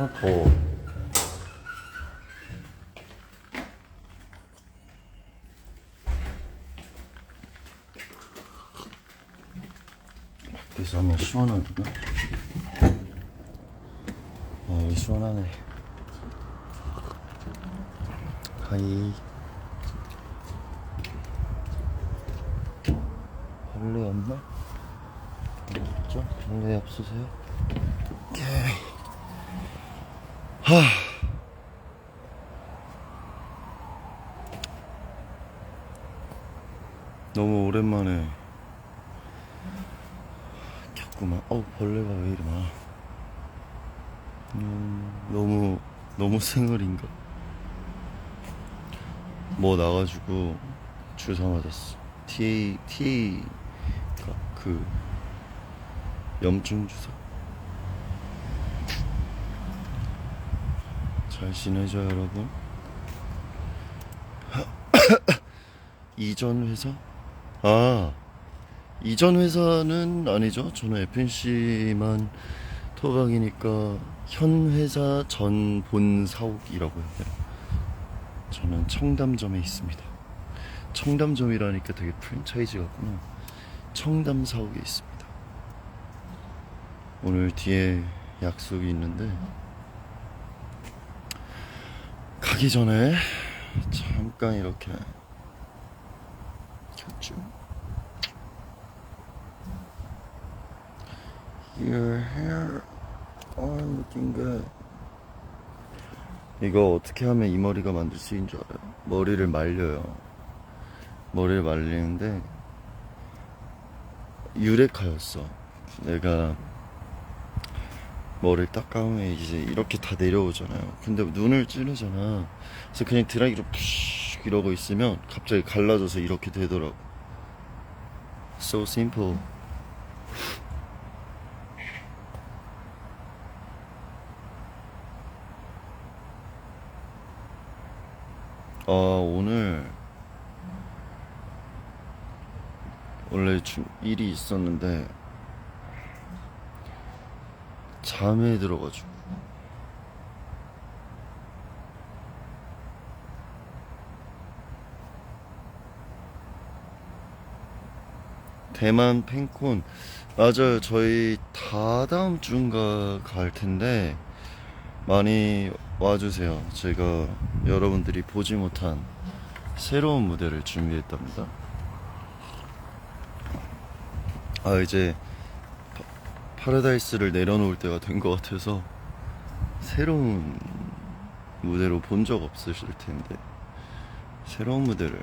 하나 더. 밖에서 하면 시원하구나. 어, 여기 시원하네. 하이. 벌레 없나? 없죠? 벌레 없으세요? 오케이. 하. 너무 오랜만에 겪구만. 어우 벌레가 왜 이리 많아? 음, 너무 너무 생얼인가? 뭐 나가지고 주사 맞았어. TA TA가 그 염증 주사. 잘 지내죠 여러분? 이전 회사? 아 이전 회사는 아니죠. 저는 FNC만 토박이니까 현 회사 전 본 사옥이라고 해요. 저는 청담점에 있습니다. 청담점이라니까 되게 프랜차이즈 같구나. 청담 사옥에 있습니다. 오늘 뒤에 약속이 있는데 가기 전에 잠깐 이렇게 켰죠. Your hair are looking good. 이거 어떻게 하면 이 머리가 만들 수 있는 줄 알아요? 머리를 말려요. 머리를 말리는데 유레카였어. 내가 머리를 딱 감으면 이제 이렇게 다 내려오잖아요. 근데 눈을 찌르잖아. 그래서 그냥 드라이기로 푸쉬 이러고 있으면 갑자기 갈라져서 이렇게 되더라고. So simple. 아, 오늘 원래 주- 일이 있었는데 잠에 들어가지고. 대만 팬콘. 맞아요. 저희 다 다음 주인가 갈 텐데 많이 와주세요. 제가 여러분들이 보지 못한 새로운 무대를 준비했답니다. 아 이제 파- 파라다이스를 내려놓을 때가 된 것 같아서 새로운 무대로 본 적 없으실 텐데 새로운 무대를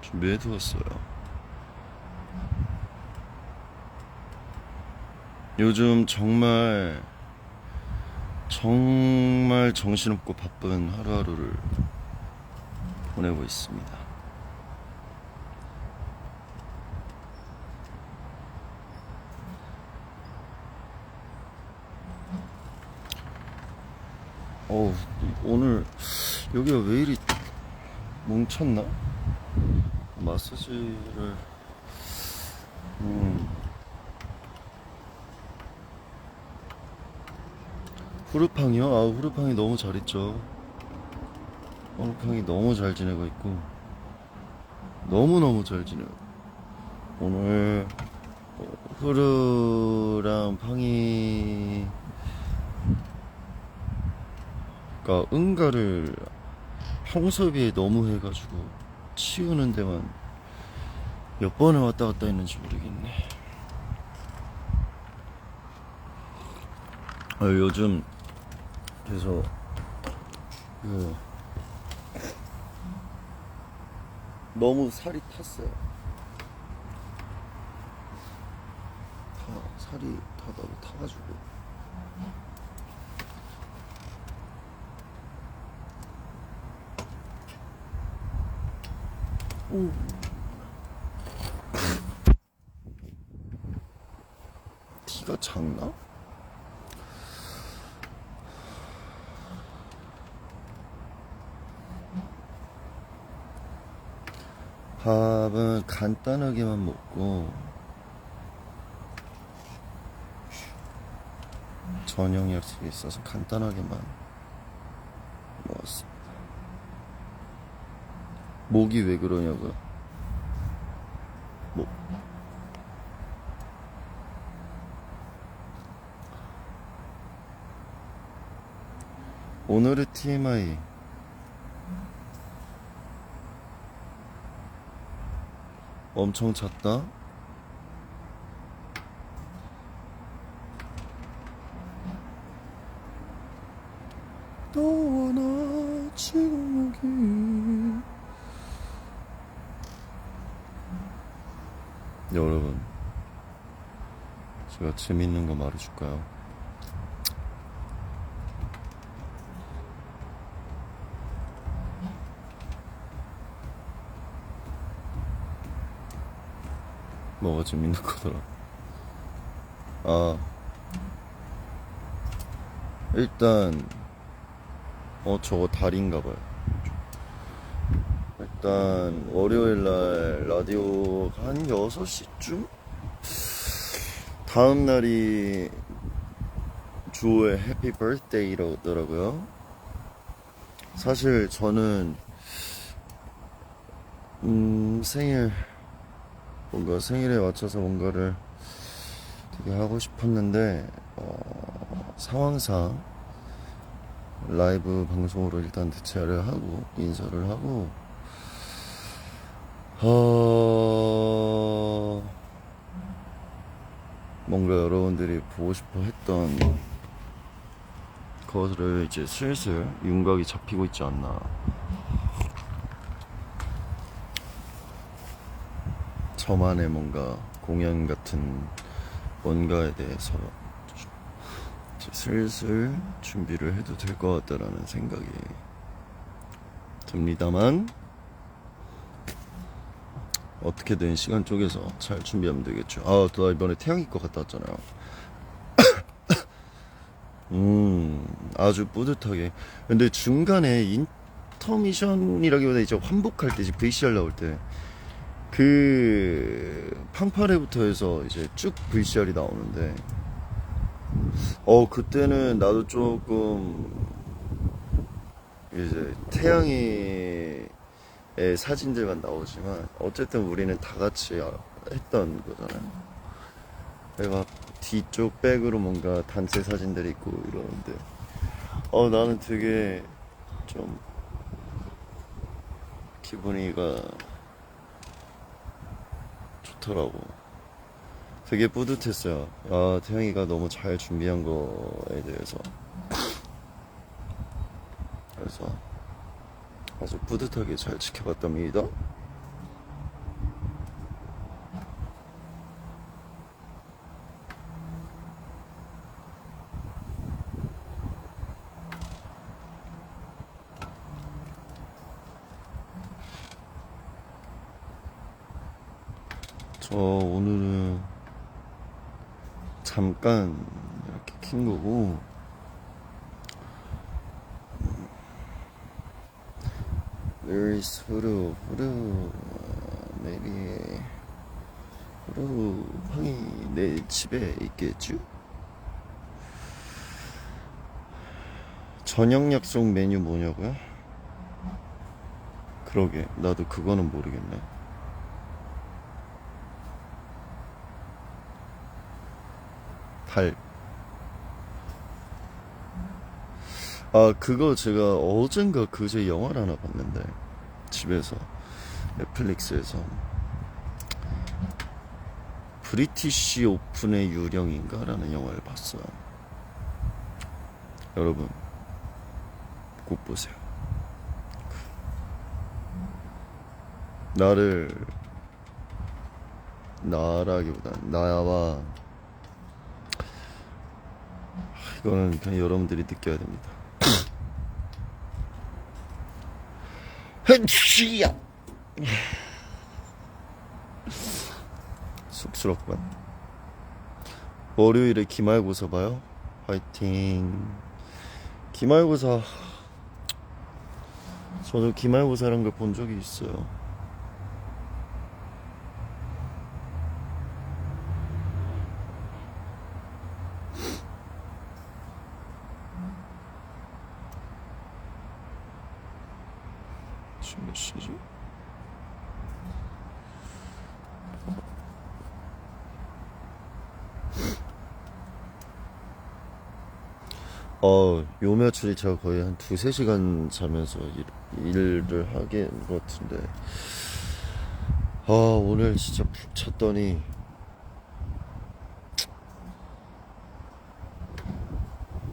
준비해 두었어요. 요즘 정말 정말 정신없고 바쁜 하루하루를 보내고 있습니다. 어우, 오늘 여기가 왜 이리 뭉쳤나? 마사지를 음 후르팡이요? 아 후르팡이 너무 잘 있죠 후르팡이 너무 잘 지내고 있고 너무너무 잘 지내고 오늘 어, 후르랑 팡이 그러니까 응가를 평소에 비해 너무 해가지고 치우는 데만 몇 번을 왔다 갔다 했는지 모르겠네. 아, 요즘 그래서 그 너무 살이 탔어요. 다 살이 다 너무 타가지고. 오. 티가 작나? 밥은 간단하게만 먹고 저녁 약속이 있어서 간단하게만 먹었습니다. 목이 왜 그러냐고요? 목. 오늘의 TMI 엄청 찼다. 너와 나 지금 여기 여러분. 제가 재밌는 거 말해줄까요? 뭐가 재밌는 거더라? 아. 일단 어 저거 달인가 봐요 일단 월요일 날 라디오가 한 6시쯤? 다음 날이 주호의 해피 버스데이라더라고요. 사실 저는 음 생일 뭔가 생일에 맞춰서 뭔가를 되게 하고 싶었는데 어, 상황상 라이브 방송으로 일단 대체를 하고 인사를 하고 어... 뭔가 여러분들이 보고 싶어 했던 그것을 이제 슬슬 윤곽이 잡히고 있지 않나. 저만의 뭔가 공연 같은 뭔가에 대해서 슬슬 준비를 해도 될 것 같다라는 생각이 듭니다만 어떻게든 시간 쪼개서 잘 준비하면 되겠죠. 아, 또나 이번에 태양이 거 갔다 왔잖아요. 음, 아주 뿌듯하게. 근데 중간에 인터미션이라기보다 이제 환복할 때, 이제 VCR 나올 때, 그, 팡파레부터 해서 이제 쭉 VCR이 나오는데, 어, 그때는 나도 조금, 이제, 태양이의 사진들만 나오지만, 어쨌든 우리는 다 같이 했던 거잖아요. 내가 뒤쪽 백으로 뭔가 단체 사진들이 있고 이러는데, 어, 나는 되게 좀, 기분이가 좋더라고. 되게 뿌듯했어요. 아, 태영이가 너무 잘 준비한 거에 대해서. 그래서 아주 뿌듯하게 잘 지켜봤답니다. 저 오늘은 잠깐 이렇게 킨 거고 Is 후루 후루 maybe 후루 형이 내 집에 있겠죠? 저녁 약속 메뉴 뭐냐고요? 그러게 나도 그거는 모르겠네 달. 아, 그거 제가 어젠가 그제 영화를 하나 봤는데, 집에서, 넷플릭스에서. 브리티시 오픈의 유령인가? 라는 영화를 봤어요. 여러분, 꼭 보세요. 나를, 나라기보단, 나와 이거는 그냥 여러분들이 느껴야 됩니다. 헨치야 쑥스럽구만. 월요일에 기말고사 봐요. 화이팅. 기말고사. 저도 기말고사란 걸 본 적이 있어요. 지금 몇 시지? 어, 요 며칠이 제가 거의 한 두세 시간 자면서 일, 일을 하게 된 것 같은데. 아, 오늘 진짜 푹 잤더니.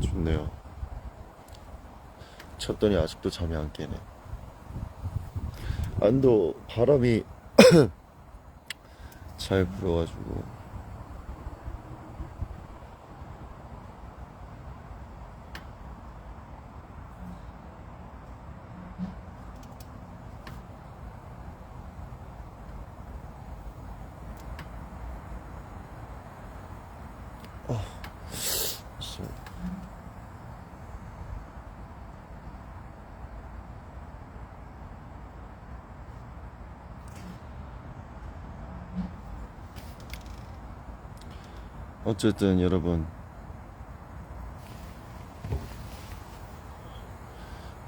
좋네요. 잤더니 아직도 잠이 안 깨네. 안도 바람이 잘 불어가지고. 진짜 어쨌든 여러분.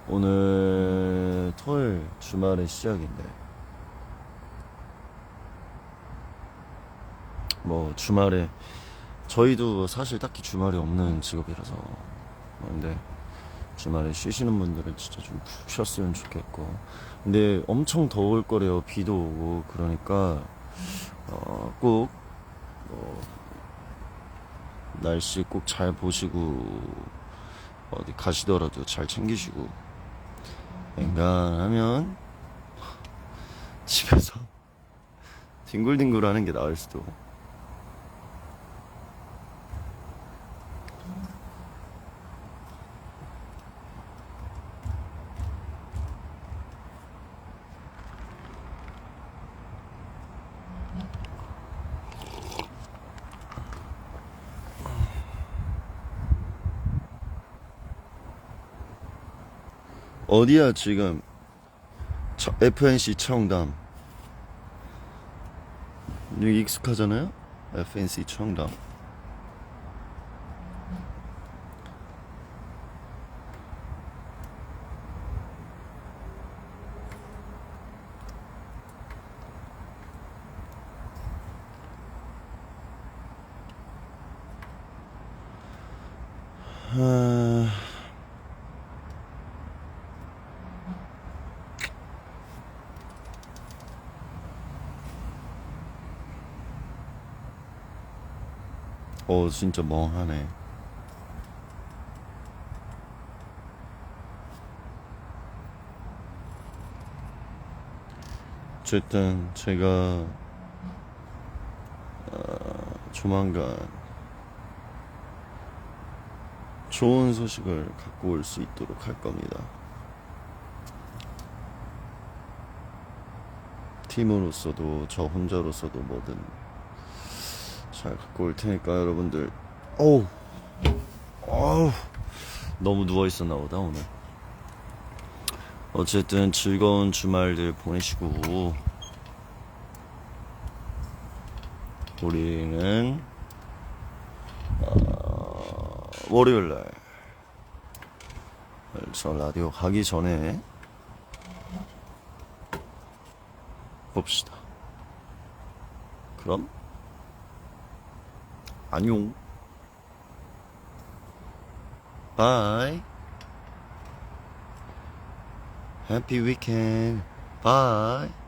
오늘 토요일 주말의 시작인데. 뭐 주말에 저희도 사실 딱히 주말이 없는 직업이라서. 근데 주말에 쉬시는 분들은 진짜 좀 푹 쉬었으면 좋겠고. 근데 엄청 더울 거래요. 비도 오고 그러니까 어, 꼭 어, 날씨 꼭 잘 보시고 어디 가시더라도 잘 챙기시고 앵간하면 집에서 뒹굴뒹굴 하는 게 나을 수도 어디야 지금? 저- FNC 청담. 여기 익숙하잖아요? FNC 청담 어 진짜 멍하네. 어쨌든 제가 어, 조만간 좋은 소식을 갖고 올 수 있도록 할 겁니다. 팀으로서도 저 혼자로서도 뭐든 잘 갖고 올 테니까 여러분들. 어우. 어우. 너무 누워 있었나 보다 오늘. 어쨌든 즐거운 주말들 보내시고. 우리는 어, 월요일날. 저 라디오 가기 전에 봅시다. 그럼 안녕. 바이. 해피 위켄드. 바이.